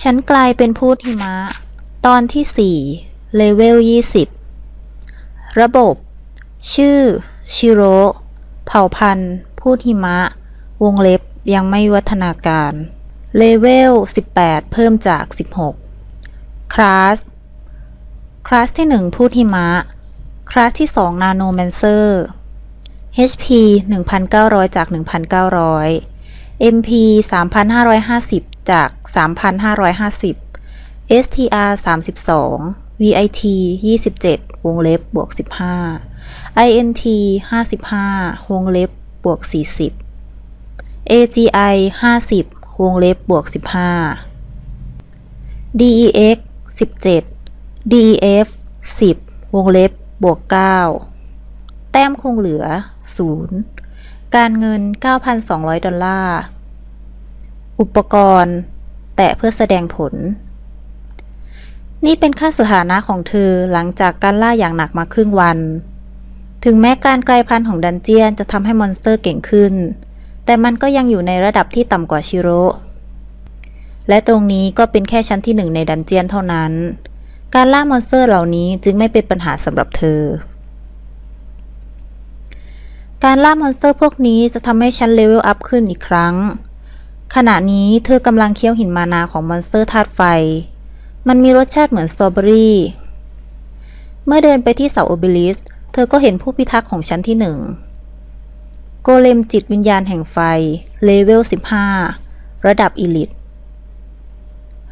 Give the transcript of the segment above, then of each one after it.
ฉันกลายเป็นพูดหิมะ ตอนที่ 4 เลเวล 20 ระบบ ชื่อ ชิโร่เผ่าพันธุ์ พูดหิมะ วงเล็บยังไม่วิวัฒนาการ เลเวล 18 เพิ่มจาก 16 คลาส คลาสที่ 1 พูดหิมะ คลาสที่ 2 นาโนแมนเซอร์ HP 1,900 จาก 1,900 MP 3,550 จาก 3,550 STR 32 VIT 27 วงเล็บบวก 15 INT 55 วงเล็บบวก 40 AGI 50 วงเล็บบวก 15 DEX 17 DEF 10 วงเล็บบวก 9 แต้มคงเหลือ 0 การเงิน 9,200 ดอลลาร์ อุปกรณ์ แตะเพื่อแสดงผล นี่เป็นค่าสถานะของเธอหลังจากการล่าอย่างหนักมาครึ่งวัน ถึงแม้การกลายพันธุ์ของดันเจียนจะทำให้มอนสเตอร์เก่งขึ้น แต่มันก็ยังอยู่ในระดับที่ต่ำกว่าชิโร่และตรงนี้ก็เป็นแค่ชั้นที่หนึ่งในดันเจียนเท่านั้น การล่ามอนสเตอร์เหล่านี้จึงไม่เป็นปัญหาสำหรับเธอ การล่ามอนสเตอร์พวกนี้จะทำให้ฉันเลเวลอัพขึ้นอีกครั้ง ขณะนี้เธอกำลังเคี้ยวหินมานาของมอนสเตอร์ธาตุไฟ มันมีรสชาติเหมือนสตรอเบอรี่ เมื่อเดินไปที่เสาโอเบลิส เธอก็เห็นผู้พิทักษ์ของชั้นที่หนึ่ง โกเลมจิตวิญญาณแห่งไฟ เลเวล 15 ระดับอีลิต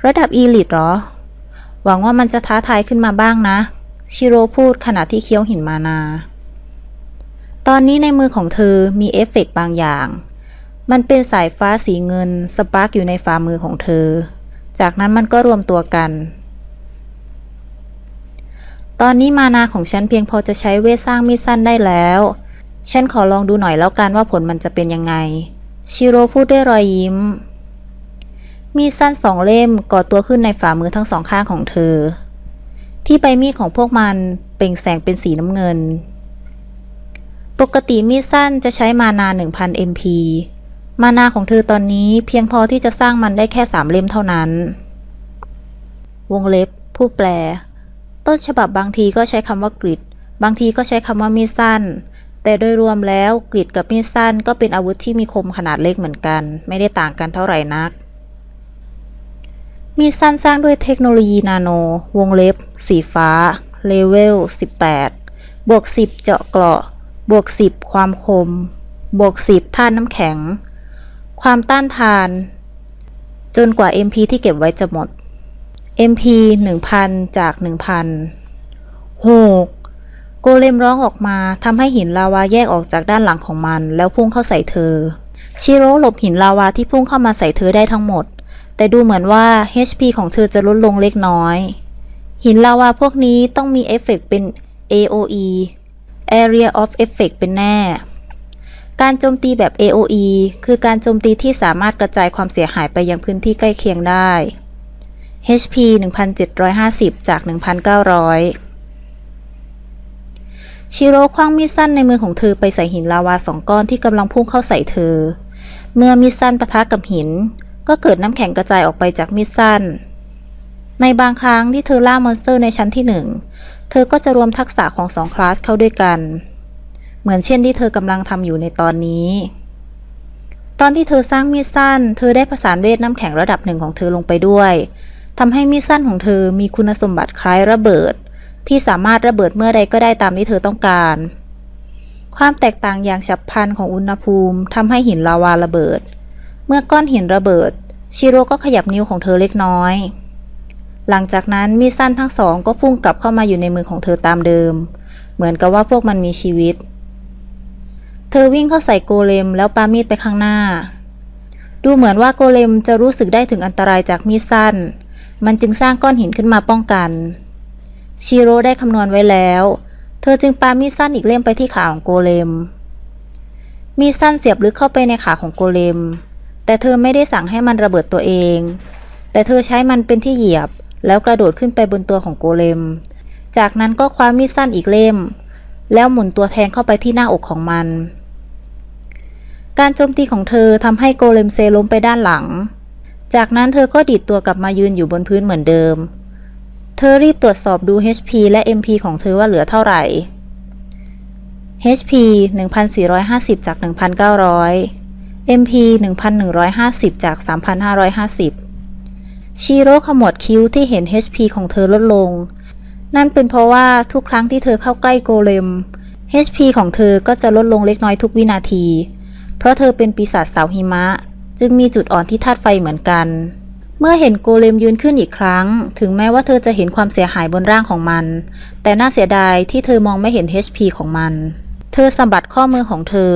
ระดับอีลิตเหรอ หวังว่ามันจะท้าทายขึ้นมาบ้างนะ ชิโร่พูดขณะที่เคี้ยวหินมานา ตอนนี้ในมือของเธอมีเอฟเฟกต์บางอย่าง มันเป็นสายฟ้าสีเงินสปาร์กอยู่ในฝ่ามือของเธอ จากนั้นมันก็รวมตัวกัน ตอนนี้มานาของฉันเพียงพอจะใช้เวทสร้างมีดสั้นได้แล้ว ฉันขอลองดูหน่อยแล้วกันว่าผลมันจะเป็นยังไง ชิโร่พูดด้วยรอยยิ้ม มีดสั้นสองเล่มก่อตัวขึ้นในฝ่ามือทั้งสองข้างของเธอ ที่ใบมีดของพวกมันเปล่งแสงเป็นสีน้ำเงิน ปกติมีดสั้นจะใช้มานา 1,000 MP มานาของเธอตอนนี้เพียงพอที่จะสร้างมันได้แค่สามเล่มเท่านั้น วงเล็บ ผู้แปล ต้นฉบับบางทีก็ใช้คำว่ากริด บางทีก็ใช้คำว่ามีดสั้น แต่โดยรวมแล้วกริดกับมีดสั้นก็เป็นอาวุธที่มีคมขนาดเล็กเหมือนกัน ไม่ได้ต่างกันเท่าไหร่นัก มีดสั้นสร้างด้วยเทคโนโลยีนาโน วงเล็บ สีฟ้า เลเวล 18 บวก 10 เจาะเกราะ บวก 10 ความคม บวก 10ท่านน้ำแข็ง ความต้านทาน จนกว่า MP ที่เก็บไว้จะหมด MP 1,000 จาก 1,000โหกโกเลมร้องออกมาทำให้หินลาวาแยกออกจากด้านหลังของมัน แล้วพุ่งเข้าใส่เธอ ชิโร่หลบหินลาวาที่พุ่งเข้ามาใส่เธอได้ทั้งหมด แต่ดูเหมือนว่า HP ของเธอจะลดลงเล็กน้อย หินลาวาพวกนี้ต้องมีเอฟเฟกต์เป็น AOE Area of Effect เป็นแน่ การโจมตีแบบ AOE คือการโจมตีที่สามารถกระจายความเสียหายไปยังพื้นที่ใกล้เคียงได้ HP 1,750 จาก 1,900ชิโร่คว้างมีดสั้นในมือของเธอไปใส่หินลาวาสองก้อนที่กำลังพุ่งเข้าใส่เธอ เมื่อมีดสั้นปะทะกับหิน ก็เกิดน้ำแข็งกระจายออกไปจากมีดสั้น ในบางครั้งที่เธอล่ามอนสเตอร์ในชั้นที่หนึ่งเธอก็จะรวมทักษะของสองคลาสเข้าด้วยกัน เหมือนเช่นที่เธอกำลังทำอยู่ในตอนนี้ ตอนที่เธอสร้างมีดสั้น เธอได้ผสานเวทน้ำแข็งระดับหนึ่งของเธอลงไปด้วยทำให้มีดสั้นของเธอมีคุณสมบัติคล้ายระเบิด ที่สามารถระเบิดเมื่อใดก็ได้ตามที่เธอต้องการ ความแตกต่างอย่างฉับพลันของอุณหภูมิทำให้หินลาวาระเบิด เมื่อก้อนหินระเบิด ชิโร่ก็ขยับนิ้วของเธอเล็กน้อย หลังจากนั้นมีดสั้นทั้งสองก็พุ่งกลับเข้ามาอยู่ในมือของเธอตามเดิม เหมือนกับว่าพวกมันมีชีวิต เธอวิ่งเข้าใส่โกเลมแล้วปามีดไปข้างหน้า ดูเหมือนว่าโกเลมจะรู้สึกได้ถึงอันตรายจากมีดสั้น มันจึงสร้างก้อนหินขึ้นมาป้องกัน ชิโร่ได้คำนวณไว้แล้ว เธอจึงปามีดสั้นอีกเล่มไปที่ขาของโกเลม มีดสั้นเสียบลึกเข้าไปในขาของโกเลม แต่เธอไม่ได้สั่งให้มันระเบิดตัวเอง แต่เธอใช้มันเป็นที่เหยียบ แล้วกระโดดขึ้นไปบนตัวของโกเลม จากนั้นก็คว้ามีดสั้นอีกเล่ม แล้วหมุนตัวแทงเข้าไปที่หน้าอกของมัน การโจมตีของเธอทำให้โกเลมเซล้มไปด้านหลัง จากนั้นเธอก็ดีดตัวกลับมายืนอยู่บนพื้นเหมือนเดิม เธอรีบตรวจสอบดู HP และ MP ของเธอว่าเหลือเท่าไหร่ HP 1450 จาก 1,900 MP 1,150 จาก 3,550 ชิโร่ขมวดคิ้วที่เห็น HP ของเธอลดลง นั่นเป็นเพราะว่าทุกครั้งที่เธอเข้าใกล้โกเลม HP ของเธอก็จะลดลงเล็กน้อยทุกวินาที เพราะเธอเป็นปีศาจสาวหิมะ จึงมีจุดอ่อนที่ธาตุไฟเหมือนกัน เมื่อเห็นโกเลมยืนขึ้นอีกครั้ง ถึงแม้ว่าเธอจะเห็นความเสียหายบนร่างของมัน แต่น่าเสียดายที่เธอมองไม่เห็น HP ของมัน เธอสะบัดข้อมือของเธอ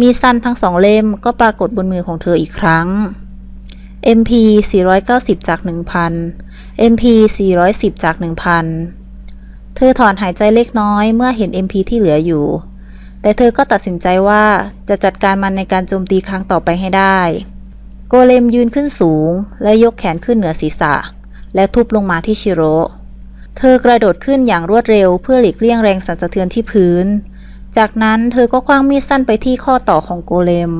มีสั้นทั้งสองเล่มก็ปรากฏบนมือของเธออีกครั้ง MP 490 จาก 1,000 MP 410 จาก 1,000 เธอถอนหายใจเล็กน้อยเมื่อเห็น MP ที่เหลืออยู่ แต่เธอก็ตัดสินใจว่าจะจัดการมันในการโจมตีครั้งต่อไปให้ได้ โกเลมยืนขึ้นสูง และยกแขนขึ้นเหนือศีรษะ และทุบลงมาที่ชิโร่เธอกระโดดขึ้นอย่างรวดเร็วเพื่อหลีกเลี่ยงแรงสั่นสะเทือนที่พื้น จากนั้นเธอก็คว้างมีดสั้นไปที่ข้อต่อของโกเลม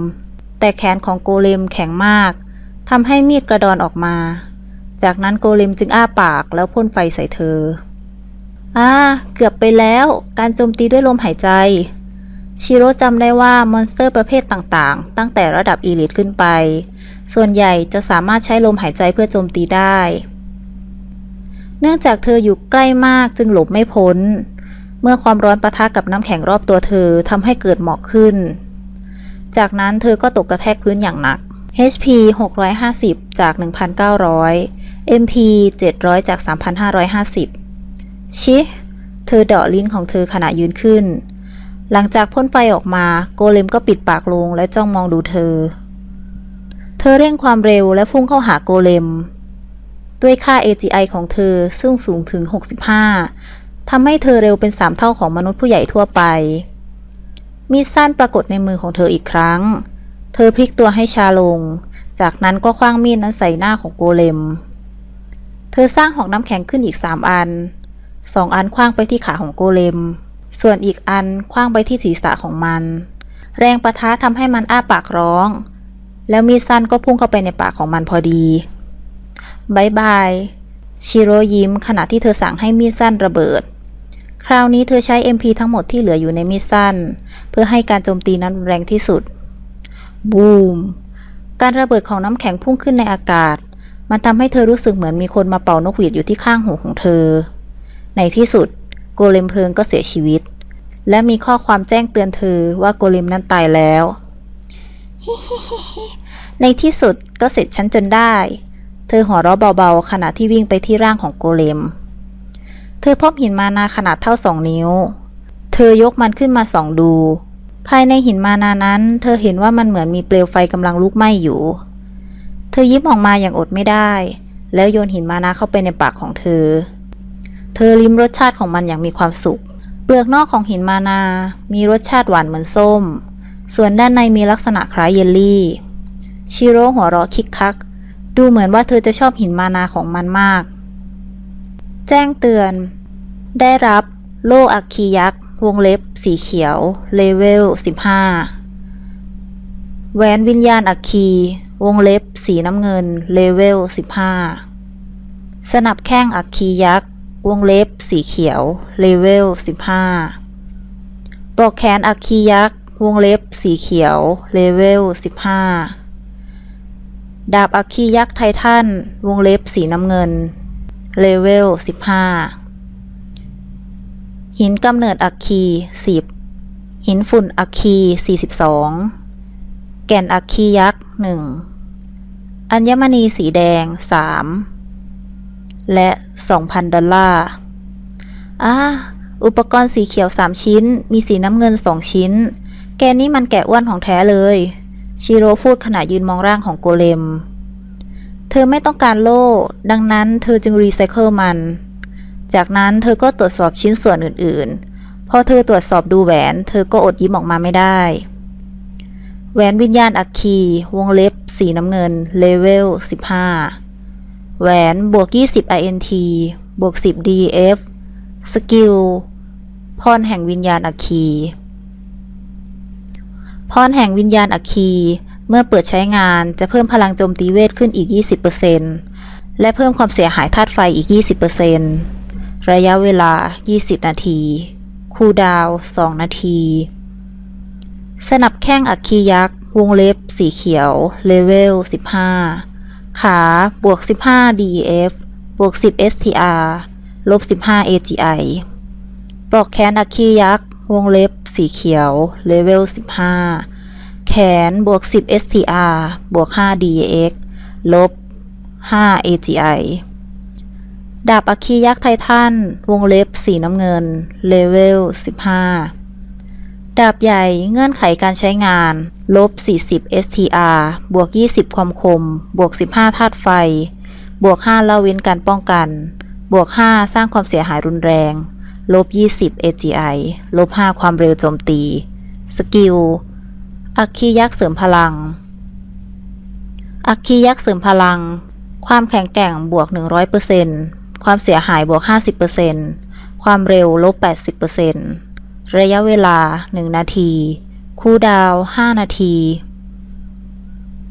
แต่แขนของโกเลมแข็งมาก ทำให้มีดกระดอนออกมา จากนั้นโกเลมจึงอ้าปากแล้วพ่นไฟใส่เธอ อ่า เกือบไปแล้ว การโจมตีด้วยลมหายใจ ชิโร่จำได้ว่ามอนสเตอร์ประเภทต่างๆ ตั้งแต่ระดับอีลิทขึ้นไป ส่วนใหญ่จะสามารถใช้ลมหายใจเพื่อโจมตีได้ เนื่องจากเธออยู่ใกล้มากจึงหลบไม่พ้น เมื่อความร้อนปะทะกับน้ำแข็งรอบตัวเธอทำให้เกิดหมอกขึ้น จากนั้นเธอก็ตกกระแทกพื้นอย่างหนัก HP 650 จาก 1,900 MP 700 จาก 3,550 ชิ เธอเดาะลิ้นของเธอขณะยืนขึ้น หลังจากพ่นไฟออกมาโกเลมก็ปิดปากลงและจ้องมองดูเธอ เธอเร่งความเร็วและพุ่งเข้าหาโกเลม ด้วยค่า AGI ของเธอซึ่งสูงถึง 65ทำให้เธอเร็วเป็น 3 เท่าของมนุษย์ผู้ใหญ่ทั่วไป มีดสั้นปรากฏในมือของเธออีกครั้ง ธอพลิกตัวให้ชาลง จากนั้นก็คว้างมีดนั้นใส่หน้าของโกเลม เธอสร้างหอกน้ำแข็งขึ้นอีก3อัน สองอันคว้างไปที่ขาของโกเลม ส่วนอีกอันคว้างไปที่ศีรษะของมัน แรงประทะทำให้มันอ้าปากร้อง แล้วมีดสั้นก็พุ่งเข้าไปในปากของมันพอดีบายบาย ชิโรยิ้มขณะที่เธอสั่งให้มีดสั้นระเบิด คราวนี้เธอใช้ MP ทั้งหมดที่เหลืออยู่ในมีดสั้น เพื่อให้การโจมตีนั้นแรงที่สุด บูม การระเบิดของน้ำแข็งพุ่งขึ้นในอากาศ มันทำให้เธอรู้สึกเหมือนมีคนมาเป่านกหวีดอยู่ที่ข้างหูของเธอ ในที่สุด โกเลมเพลิงก็เสียชีวิต และมีข้อความแจ้งเตือนเธอว่าโกเลมนั้นตายแล้วในที่สุดก็เสร็จฉันจนได้ เธอหัวเราะเบาๆ ขณะที่วิ่งไปที่ร่างของโกเลม เธอพบหินมานาขนาดเท่าสองนิ้ว เธอยกมันขึ้นมาส่องดู ภายในหินมานานั้น เธอเห็นว่ามันเหมือนมีเปลวไฟกำลังลุกไหม้อยู่ เธอยิ้มออกมาอย่างอดไม่ได้ แล้วโยนหินมานาเข้าไปในปากของเธอ เธอลิ้มรสชาติของมันอย่างมีความสุข เปลือกนอกของหินมานา มีรสชาติหวานเหมือนส้ม ส่วนด้านในมีลักษณะคล้ายเยลลี่ ชิโร่หัวเราะคิกคัก ดูเหมือนว่าเธอจะชอบหินมานาของมันมาก แจ้งเตือน ได้รับ โลอัคคียักษ์ วงเล็บสีเขียว เลเวล 15 แหวนวิญญาณอัคคี วงเล็บสีน้ำเงิน เลเวล 15 สนับแข้งอัคคียักษ์ วงเล็บสีเขียว เลเวล 15 ปลอกแขนอัคคียักษ์ วงเล็บสีเขียว เลเวล 15 ดาบอัคคียักษ์ไททัน วงเล็บสีน้ำเงิน เลเวล 15 หินกำเนิดอัคคี10 หินฝุ่นอัคคี 42 แก่นอัคคียักษ์ 1 อัญมณีสีแดง 3 และ 2,000 ดอลลาร์อ่าอุปกรณ์สีเขียว 3 ชิ้น มีสีน้ำเงิน 2 ชิ้น แกนี่มันแกะอ้วนของแท้เลย ชิโร่พูดขณะยืนมองร่างของโกเลม เธอไม่ต้องการโล่ ดังนั้นเธอจึงรีไซเคิลมัน จากนั้นเธอก็ตรวจสอบชิ้นส่วนอื่นๆ พอเธอตรวจสอบดูแหวน เธอก็อดยิ้มออกมาไม่ได้ แหวนวิญญาณอัคคี วงเล็บ สีน้ำเงิน เลเวล 15 แหวนบวก 20 INT บวก 10 DF สกิล พรแห่งวิญญาณอัคคี พรแห่งวิญญาณอัคคี เมื่อเปิดใช้งานจะเพิ่มพลังโจมตีเวทขึ้นอีก 20%และเพิ่มความเสียหายธาตุไฟอีก 20% ระยะเวลา 20 นาที คูดาว 2 นาที สนับแข้งอัคคียักษ์ วงเล็บสีเขียว เลเวล 15 ขา บวก 15 DEF บวก 10 STR ลบ 15 AGI ปลอกแขนอัคคียักษ์ วงเล็บ สีเขียว เลเวล 15 แขน บวก 10 STR บวก 5 DEX ลบ 5 AGI ดาบอัคคียักษ์ไททัน วงเล็บสีน้ำเงิน เลเวล 15 ดาบใหญ่เงื่อนไขการใช้งาน ลบ 40 STR บวก 20 ความคม บวก 15ธาตุไฟ บวก 5 ละเว้นการป้องกัน บวก 5 สร้างความเสียหายรุนแรง ลบ 20 AGI ลบ 5 ความเร็วโจมตี สกิล อัคคียักษ์เสริมพลัง อัคคียักษ์เสริมพลังความแข็งแกร่งบวก 100% ความเสียหายบวก 50%ความเร็วลบ 80%ระยะเวลา 1 นาที คูลดาว 5 นาที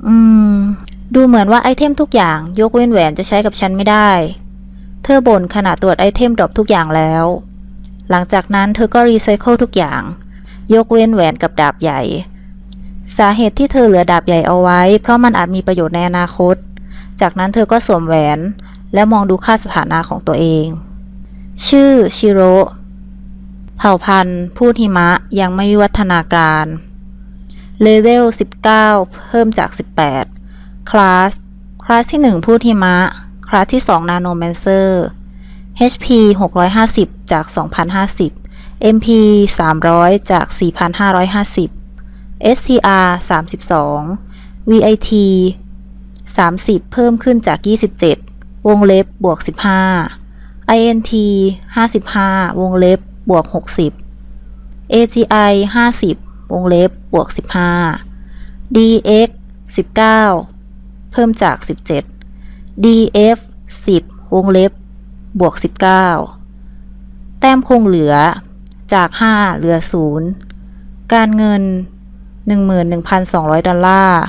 อืม ดูเหมือนว่าไอเทมทุกอย่างยกเว้นแหวนจะใช้กับฉันไม่ได้ เธอบ่นขณะตรวจไอเทมดรอปทุกอย่างแล้ว หลังจากนั้นเธอก็รีไซเคิลทุกอย่าง ยกเว้นแหวนกับดาบใหญ่ สาเหตุที่เธอเหลือดาบใหญ่เอาไว้ เพราะมันอาจมีประโยชน์ในอนาคต จากนั้นเธอก็สวมแหวน และมองดูค่าสถานะของตัวเอง ชื่อชิโร่เผ่าพันธุ์พูดหิมะยังไม่วิวัฒนาการ เลเวล 19 เพิ่มจาก 18 คลาส คลาสที่ 1 พูดหิมะ คลาสที่ 2 นาโนแมนเซอร์ HP 650 จาก 2050 MP 300 จาก 4,550 STR 32 VIT 30 เพิ่มขึ้นจาก 27 วงเล็บบวก 15 INT 55 วงเล็บบวก 60 AGI 50 วงเล็บบวก 15 DX 19 เพิ่มจาก 17 DF 10 วงเล็บบวก 19 แต้มคงเหลือจาก 5 เหลือ 0 การเงิน 11,200 ดอลลาร์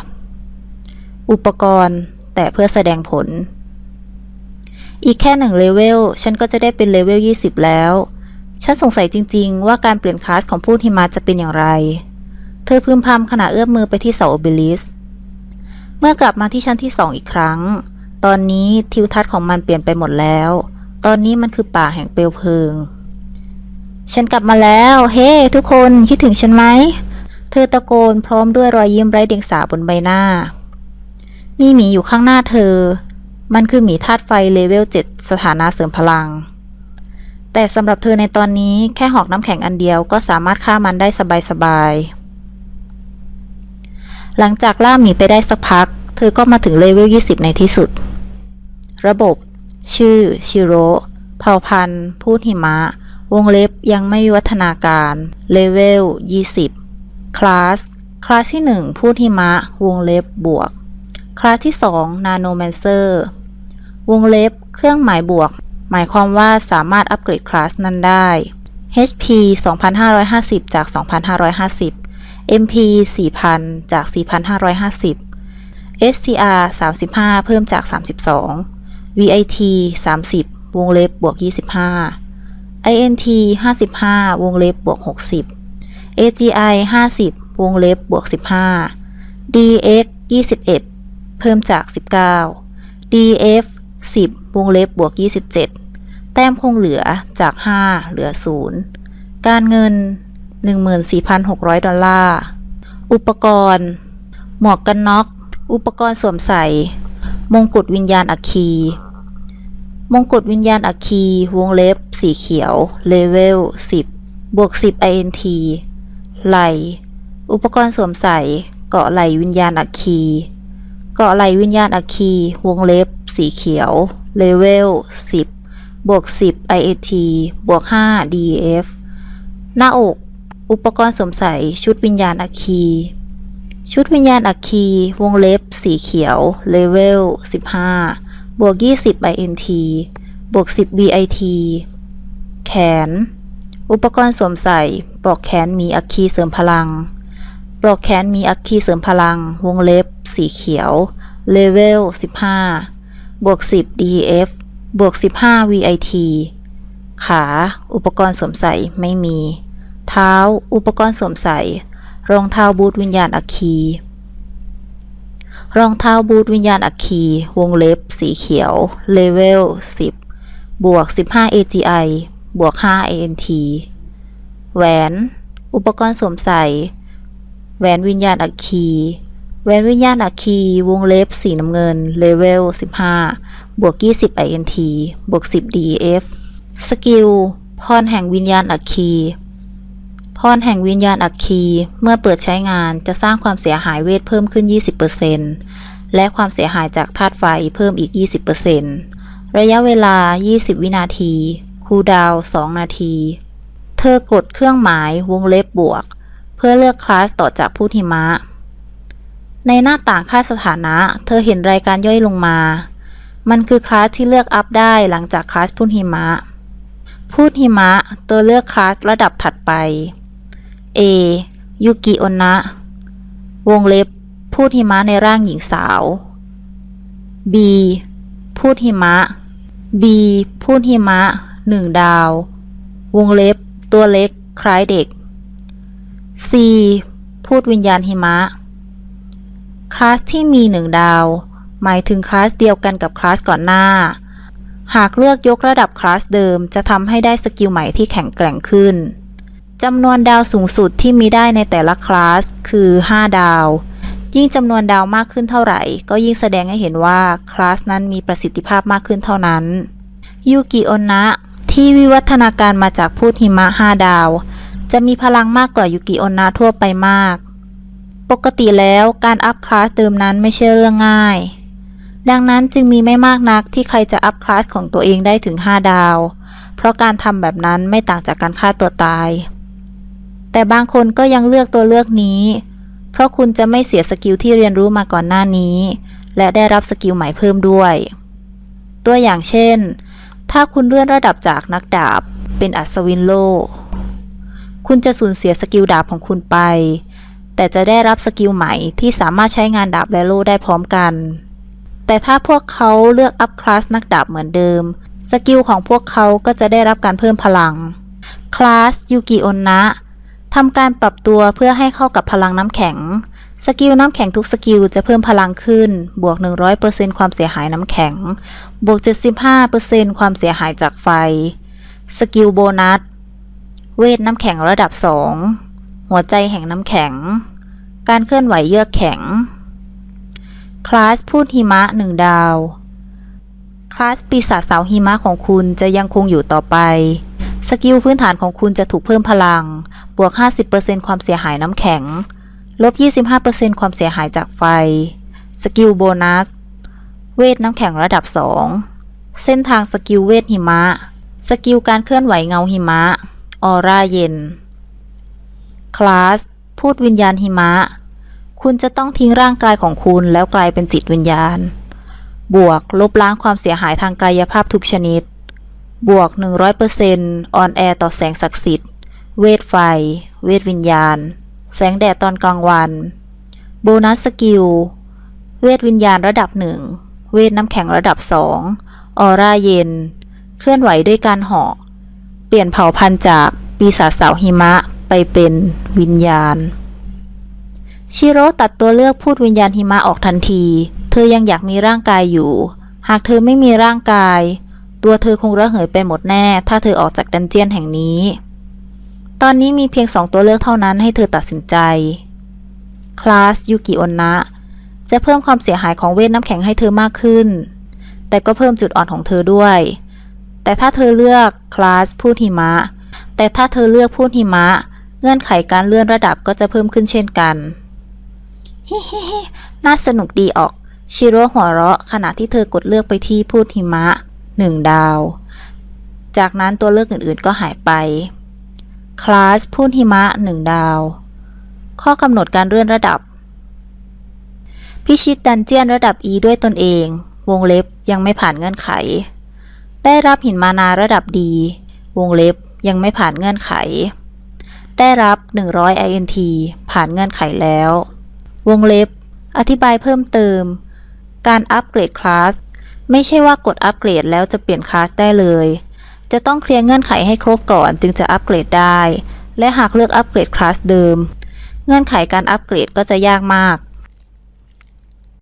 อุปกรณ์แต่เพื่อแสดงผล อีกแค่หนึ่งเลเวลฉันก็จะได้เป็นเลเวล 20 แล้ว ฉันสงสัยจริง ๆ ว่าการเปลี่ยนคลาสของผู้หิมะจะเป็นอย่างไร เธอพึมพำขณะเอื้อมมือไปที่เสาโอเบลิส เมื่อกลับมาที่ชั้นที่สองอีกครั้ง ตอนนี้ทิวทัศน์ของมันเปลี่ยนไปหมดแล้ว ตอนนี้มันคือป่าแห่งเปลวเพลิง ฉันกลับมาแล้ว เฮ้ทุกคนคิดถึงฉันไหม เธอตะโกนพร้อมด้วยรอยยิ้มไร้เดียงสาบนใบหน้า มีหมีอยู่ข้างหน้าเธอ มันคือหมีธาตุไฟเลเวล 7 สถานะเสริมพลัง แต่สำหรับเธอในตอนนี้แค่หอกน้ำแข็งอันเดียวก็สามารถฆ่ามันได้สบายๆ หลังจากล่าหมีไปได้สักพัก เธอก็มาถึงเลเวล 20 ในที่สุด ระบบ ชื่อ ชิโร่ เผ่าพันธุ์ พูดหิมะ วงเล็บยังไม่วิวัฒนาการ เลเวล 20 คลาส คลาสที่ 1 พูดหิมะ วงเล็บบวก คลาสที่ 2 นาโนแมนเซอร์ วงเล็บ เครื่องหมายบวก หมายความว่าสามารถอัปเกรดคลาสนั้นได้ HP 2,550 จาก 2,550 MP 4,000 จาก 4,550 STR 35 เพิ่มจาก 32 VIT 30 วงเล็บบวก 25 INT 55 วงเล็บบวก 60 AGI 50 วงเล็บบวก 15 DX 21 เพิ่มจาก 19 DF 10 วงเล็บบวก 27 แต้มคงเหลือจาก 5 เหลือ 0 การเงิน 14,600 ดอลลาร์ อุปกรณ์ หมวกกันน็อก อุปกรณ์สวมใส่ มงกุฎวิญญาณอัคคี มงกุฎวิญญาณอัคคี วงเล็บ สีเขียว เลเวล 10 บวก 10 INT ไหล อุปกรณ์สวมใส่ เกาะไหลวิญญาณอัคคี เกาะไหลวิญญาณอัคคี วงเล็บ สีเขียว เลเวล 10 บวก 10 IAT บวก 5 DF หน้าอก อุปกรณ์สวมใส่ชุดวิญญาณอัคคี ชุดวิญญาณอัคคี วงเล็บ สีเขียว เลเวล 15 บวก 20 INT บวก 10 BIT แขน อุปกรณ์สวมใส่ปลอกแขนมีอัคคีเสริมพลัง ปลอกแขนมีอัคคีเสริมพลัง วงเล็บ สีเขียว เลเวล 15 บวก 10 DF บวก 15 VIT ขา อุปกรณ์สวมใส่ไม่มี เท้า อุปกรณ์สวมใส่ รองเท้าบูทวิญญาณอัคคี รองเท้าบูทวิญญาณอัคคี วงเล็บ สีเขียว เลเวล 10 บวก 15 AGI บวก 5 ANT แหวน อุปกรณ์สวมใส่ แหวนวิญญาณอัคคี แหวนวิญญาณอัคคี วงเล็บสีน้ำเงิน เลเวล 15 บวก 20 INT บวก 10 DEF สกิล พรแห่งวิญญาณอัคคีพรแห่งวิญญาณอัคคี เมื่อเปิดใช้งานจะสร้างความเสียหายเวทเพิ่มขึ้น 20%และความเสียหายจากธาตุไฟเพิ่มอีก 20%ระยะเวลา 20 วินาที คูดาว 2 นาที เธอกดเครื่องหมายวงเล็บบวก เพื่อเลือกคลาสต่อจากผู้หิมะ ในหน้าต่างค่าสถานะ เธอเห็นรายการย่อยลงมา มันคือคลาสที่เลือกอัพได้หลังจากคลาสพูดหิมะพูดหิมะตัวเลือกคลาสระดับถัดไป A ยูกิโอนะ วงเล็บ พูดหิมะในร่างหญิงสาว B พูดหิมะ B พูดหิมะหนึ่งดาว วงเล็บ ตัวเล็ก คล้ายเด็ก C พูดวิญญาณหิมะ คลาสที่มีหนึ่งดาว หมายถึงคลาสเดียวกันกับคลาสก่อนหน้า หากเลือกยกระดับคลาสเดิมจะทำให้ได้สกิลใหม่ที่แข็งแกร่งขึ้นจำนวนดาวสูงสุดที่มีได้ในแต่ละคลาสคือ 5 ดาว ยิ่งจำนวนดาวมากขึ้นเท่าไหร่ ก็ยิ่งแสดงให้เห็นว่าคลาสนั้นมีประสิทธิภาพมากขึ้นเท่านั้น ยูกิโอนะที่วิวัฒนาการมาจากพูดหิมะ 5 ดาว จะมีพลังมากกว่ายูกิโอนะทั่วไปมาก ปกติแล้วการอัพคลาสเดิมนั้นไม่ใช่เรื่องง่าย ดังนั้นจึงมีไม่มากนักที่ใครจะอัพคลาสของตัวเองได้ถึง 5 ดาว เพราะการทำแบบนั้นไม่ต่างจากการฆ่าตัวตาย แต่บางคนก็ยังเลือกตัวเลือกนี้ เพราะคุณจะไม่เสียสกิลที่เรียนรู้มาก่อนหน้านี้ และได้รับสกิลใหม่เพิ่มด้วย ตัวอย่างเช่น ถ้าคุณเลื่อนระดับจากนักดาบเป็นอัศวินโลก คุณจะสูญเสียสกิลดาบของคุณไป แต่จะได้รับสกิลใหม่ที่สามารถใช้งานดาบและโล่ได้พร้อมกัน แต่ถ้าพวกเขาเลือกอัพคลาสนักดาบเหมือนเดิม สกิลของพวกเขาก็จะได้รับการเพิ่มพลัง คลาสยูกิโอนนะทำการปรับตัวเพื่อให้เข้ากับพลังน้ำแข็ง สกิลน้ำแข็งทุกสกิลจะเพิ่มพลังขึ้น บวก 100%ความเสียหายน้ำแข็ง บวก 75%ความเสียหายจากไฟ สกิลโบนัส เวทน้ำแข็งระดับ2หัวใจแห่งน้ำแข็ง การเคลื่อนไหวเยือกแข็ง คลาสพูดหิมะ1ดาว คลาสปีศาจสาวหิมะของคุณจะยังคงอยู่ต่อไป สกิลพื้นฐานของคุณจะถูกเพิ่มพลัง บวก 50%ความเสียหายน้ำแข็ง ลบ 25%ความเสียหายจากไฟ สกิลโบนัส เวทน้ำแข็งระดับ 2 เส้นทางสกิลเวทหิมะ สกิลการเคลื่อนไหวเงาหิมะ ออร่าเย็น คลาส พูดวิญญาณหิมะ คุณจะต้องทิ้งร่างกายของคุณแล้วกลายเป็นจิตวิญญาณ บวกลบล้างความเสียหายทางกายภาพทุกชนิด บวก 100%ออนแอร์ต่อแสงศักดิ์สิทธิ์ เวทไฟ เวทวิญญาณ แสงแดดตอนกลางวัน โบนัสสกิล เวทวิญญาณระดับ1เวทน้ำแข็งระดับ2ออร่าเย็น เคลื่อนไหวด้วยการเหาะ เปลี่ยนเผ่าพันธุ์จากปีศาจสาวหิมะไปเป็นวิญญาณ ชิโร่ตัดตัวเลือกพูดวิญญาณหิมะออกทันที เธอยังอยากมีร่างกายอยู่ หากเธอไม่มีร่างกาย ตัวเธอคงระเหยไปหมดแน่ ถ้าเธอออกจากดันเจียนแห่งนี้ ตอนนี้มีเพียงสองตัวเลือกเท่านั้นให้เธอตัดสินใจ คลาสยูกิโอนนะ จะเพิ่มความเสียหายของเวทน้ำแข็งให้เธอมากขึ้น แต่ก็เพิ่มจุดอ่อนของเธอด้วย แต่ถ้าเธอเลือกคลาสพูดหิมะ แต่ถ้าเธอเลือกพูดหิมะ เงื่อนไขการเลื่อนระดับก็จะเพิ่มขึ้นเช่นกันฮิฮิฮิน่าสนุกดีออก ชิโร่หัวเราะขณะที่เธอกดเลือกไปที่พูดหิมะหนึ่งดาว จากนั้นตัวเลือกอื่นๆก็หายไป คลาสพูดหิมะหนึ่งดาว ข้อกำหนดการเลื่อนระดับ พิชิตดันเจียนระดับ E ด้วยตนเอง วงเล็บยังไม่ผ่านเงื่อนไข ได้รับหินมานาระดับดี วงเล็บยังไม่ผ่านเงื่อนไข ได้รับ 100 INT ผ่านเงื่อนไขแล้ว วงเล็บ อธิบายเพิ่มเติม การอัปเกรดคลาสไม่ใช่ว่ากดอัปเกรดแล้วจะเปลี่ยนคลาสได้เลย จะต้องเคลียร์เงื่อนไขให้ครบก่อนจึงจะอัปเกรดได้ และหากเลือกอัปเกรดคลาสเดิม เงื่อนไขการอัปเกรดก็จะยากมาก